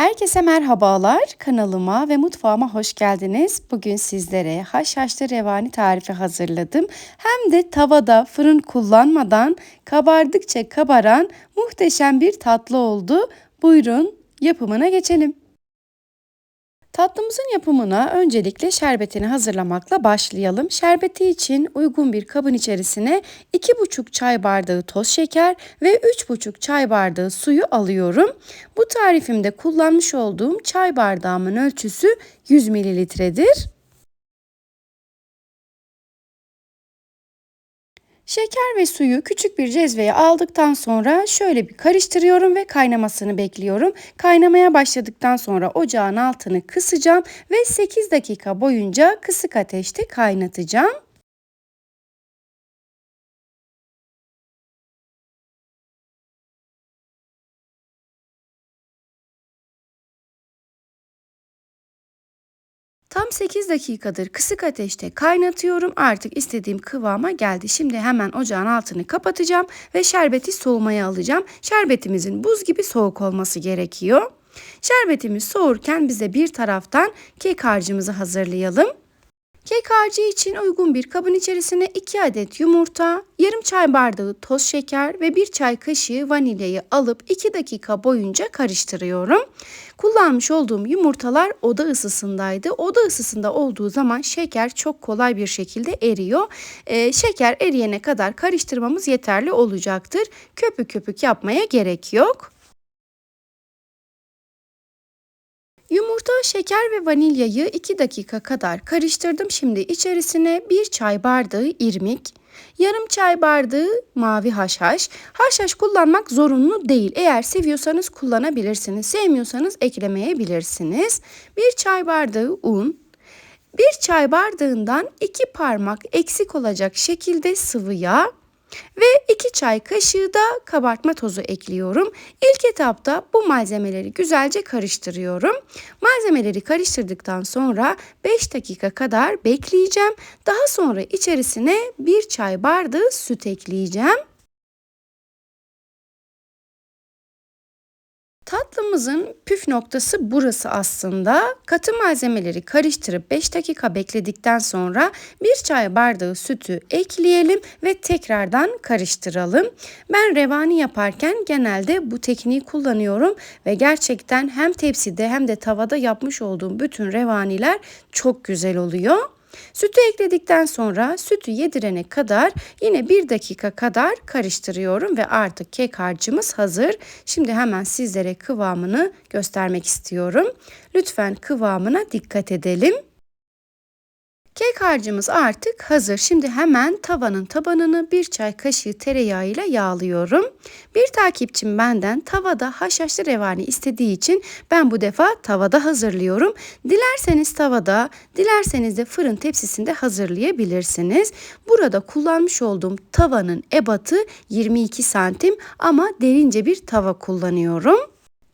Herkese merhabalar. Kanalıma ve mutfağıma hoş geldiniz. Bugün sizlere haşhaşlı revani tarifi hazırladım. Hem de tavada fırın kullanmadan kabardıkça kabaran muhteşem bir tatlı oldu. Buyurun yapımına geçelim. Tatlımızın yapımına öncelikle şerbetini hazırlamakla başlayalım. Şerbeti için uygun bir kabın içerisine 2,5 çay bardağı toz şeker ve 3,5 çay bardağı suyu alıyorum. Bu tarifimde kullanmış olduğum çay bardağımın ölçüsü 100 mililitredir. Şeker ve suyu küçük bir cezveye aldıktan sonra şöyle bir karıştırıyorum ve kaynamasını bekliyorum. Kaynamaya başladıktan sonra ocağın altını kısacağım ve 8 dakika boyunca kısık ateşte kaynatacağım. Tam 8 dakikadır kısık ateşte kaynatıyorum. Artık istediğim kıvama geldi. Şimdi hemen ocağın altını kapatacağım ve şerbeti soğumaya alacağım. Şerbetimizin buz gibi soğuk olması gerekiyor. Şerbetimiz soğurken bize bir taraftan kek harcımızı hazırlayalım. Kek harcı için uygun bir kabın içerisine 2 adet yumurta, yarım çay bardağı toz şeker ve 1 çay kaşığı vanilyayı alıp 2 dakika boyunca karıştırıyorum. Kullanmış olduğum yumurtalar oda ısısındaydı. Oda ısısında olduğu zaman şeker çok kolay bir şekilde eriyor. Ee, şeker eriyene kadar karıştırmamız yeterli olacaktır. Köpük köpük yapmaya gerek yok. Yumurta, şeker ve vanilyayı 2 dakika kadar karıştırdım. Şimdi içerisine 1 çay bardağı irmik, yarım çay bardağı mavi haşhaş. Haşhaş kullanmak zorunlu değil. Eğer seviyorsanız kullanabilirsiniz. Sevmiyorsanız eklemeyebilirsiniz. 1 çay bardağı un, 1 çay bardağından 2 parmak eksik olacak şekilde sıvı yağ, ve 2 çay kaşığı da kabartma tozu ekliyorum. İlk etapta bu malzemeleri güzelce karıştırıyorum. Malzemeleri karıştırdıktan sonra 5 dakika kadar bekleyeceğim. Daha sonra içerisine 1 çay bardağı süt ekleyeceğim. Tatlımızın püf noktası burası aslında. Katı malzemeleri karıştırıp 5 dakika bekledikten sonra bir çay bardağı sütü ekleyelim ve tekrardan karıştıralım. Ben revani yaparken genelde bu tekniği kullanıyorum ve gerçekten hem tepside hem de tavada yapmış olduğum bütün revaniler çok güzel oluyor. Sütü ekledikten sonra sütü yedirene kadar yine bir dakika kadar karıştırıyorum ve artık kek harcımız hazır. Şimdi hemen sizlere kıvamını göstermek istiyorum. Lütfen kıvamına dikkat edelim. Kek harcımız artık hazır. Şimdi hemen tavanın tabanını bir çay kaşığı tereyağı ile yağlıyorum. Bir takipçim benden tavada haşhaşlı revani istediği için ben bu defa tavada hazırlıyorum. Dilerseniz tavada, dilerseniz de fırın tepsisinde hazırlayabilirsiniz. Burada kullanmış olduğum tavanın ebatı 22 santim ama derince bir tava kullanıyorum.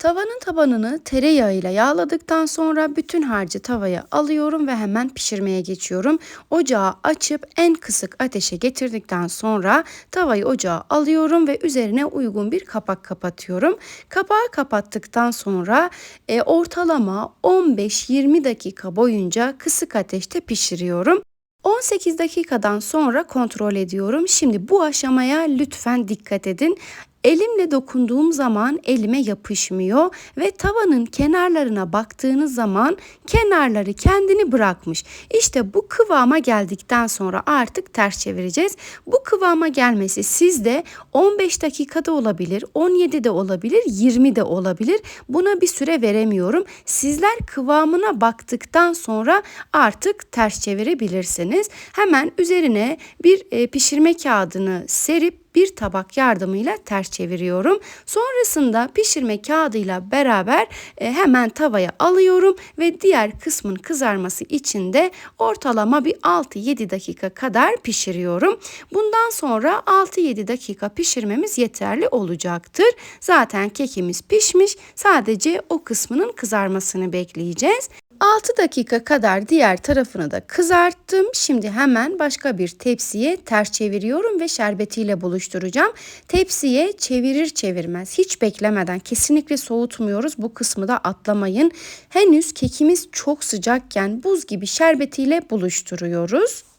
Tavanın tabanını tereyağıyla yağladıktan sonra bütün harcı tavaya alıyorum ve hemen pişirmeye geçiyorum. Ocağı açıp en kısık ateşe getirdikten sonra tavayı ocağa alıyorum ve üzerine uygun bir kapak kapatıyorum. Kapağı kapattıktan sonra e, ortalama 15-20 dakika boyunca kısık ateşte pişiriyorum. 18 dakikadan sonra kontrol ediyorum. Şimdi bu aşamaya lütfen dikkat edin. Elimle dokunduğum zaman elime yapışmıyor ve tavanın kenarlarına baktığınız zaman kenarları kendini bırakmış. İşte bu kıvama geldikten sonra artık ters çevireceğiz. Bu kıvama gelmesi sizde 15 dakikada olabilir, 17 de olabilir, 20 de olabilir. Buna bir süre veremiyorum. Sizler kıvamına baktıktan sonra artık ters çevirebilirsiniz. Hemen üzerine bir e, pişirme kağıdını serip bir tabak yardımıyla ters çeviriyorum. Sonrasında pişirme kağıdıyla beraber e, hemen tavaya alıyorum ve diğer kısmın kızarması için de ortalama bir 6-7 dakika kadar pişiriyorum. Bundan sonra 6-7 dakika pişirmemiz yeterli olacaktır. Zaten kekimiz pişmiş. Sadece o kısmının kızarmasını bekleyeceğiz. 6 dakika kadar diğer tarafını da kızarttım. Şimdi hemen başka bir tepsiye ters çeviriyorum ve şerbetiyle buluşturacağım. Tepsiye çevirir çevirmez hiç beklemeden kesinlikle soğutmuyoruz. Bu kısmı da atlamayın. Henüz kekimiz çok sıcakken buz gibi şerbetiyle buluşturuyoruz.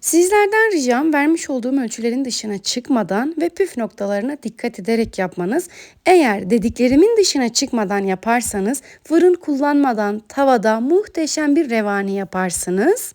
Sizlerden ricam vermiş olduğum ölçülerin dışına çıkmadan ve püf noktalarına dikkat ederek yapmanız. Eğer dediklerimin dışına çıkmadan yaparsanız fırın kullanmadan tavada muhteşem bir revani yaparsınız.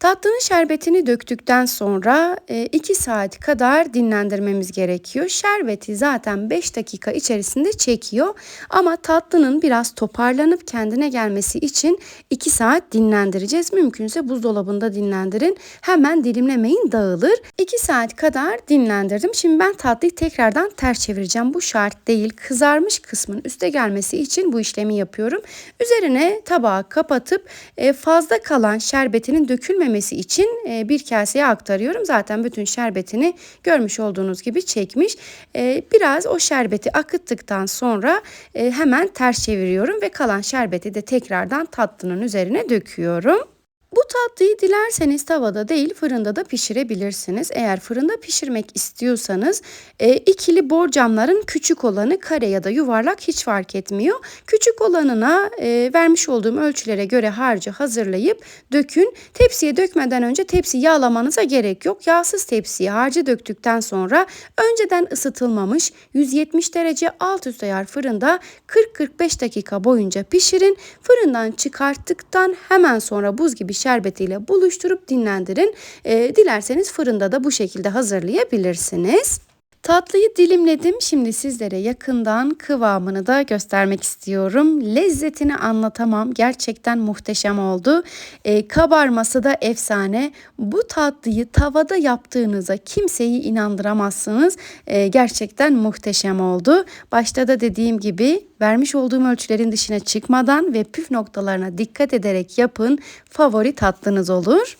Tatlının şerbetini döktükten sonra 2 saat kadar dinlendirmemiz gerekiyor. Şerbeti zaten 5 dakika içerisinde çekiyor ama tatlının biraz toparlanıp kendine gelmesi için 2 saat dinlendireceğiz. Mümkünse buzdolabında dinlendirin. Hemen dilimlemeyin dağılır. 2 saat kadar dinlendirdim. Şimdi ben tatlıyı tekrardan ters çevireceğim. Bu şart değil. Kızarmış kısmın üste gelmesi için bu işlemi yapıyorum. Üzerine tabağı kapatıp e, fazla kalan şerbetinin dökülmemesi pişmemesi için e, bir kaseye aktarıyorum. Zaten bütün şerbetini görmüş olduğunuz gibi çekmiş. E, biraz o şerbeti akıttıktan sonra e, hemen ters çeviriyorum ve kalan şerbeti de tekrardan tatlının üzerine döküyorum. Bu tatlıyı dilerseniz tavada değil fırında da pişirebilirsiniz. Eğer fırında pişirmek istiyorsanız e, ikili borcamların küçük olanı kare ya da yuvarlak hiç fark etmiyor. Küçük olanına e, vermiş olduğum ölçülere göre harcı hazırlayıp dökün. Tepsiye dökmeden önce tepsi yağlamanıza gerek yok. Yağsız tepsiye harcı döktükten sonra önceden ısıtılmamış 170 derece alt üst ayar fırında 40-45 dakika boyunca pişirin. Fırından çıkarttıktan hemen sonra buz gibi şerbetiyle buluşturup dinlendirin. E, dilerseniz fırında da bu şekilde hazırlayabilirsiniz. Tatlıyı dilimledim. Şimdi sizlere yakından kıvamını da göstermek istiyorum. Lezzetini anlatamam. Gerçekten muhteşem oldu. E, kabarması da efsane. Bu tatlıyı tavada yaptığınıza kimseyi inandıramazsınız. E, gerçekten muhteşem oldu. Başta da dediğim gibi vermiş olduğum ölçülerin dışına çıkmadan ve püf noktalarına dikkat ederek yapın. Favori tatlınız olur.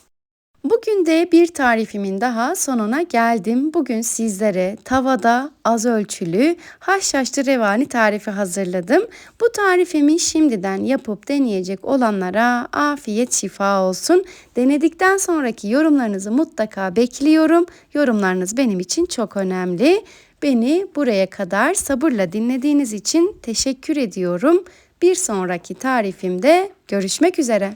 Bugün de bir tarifimin daha sonuna geldim. Bugün sizlere tavada az ölçülü haşhaşlı revani tarifi hazırladım. Bu tarifimi şimdiden yapıp deneyecek olanlara afiyet şifa olsun. Denedikten sonraki yorumlarınızı mutlaka bekliyorum. Yorumlarınız benim için çok önemli. Beni buraya kadar sabırla dinlediğiniz için teşekkür ediyorum. Bir sonraki tarifimde görüşmek üzere.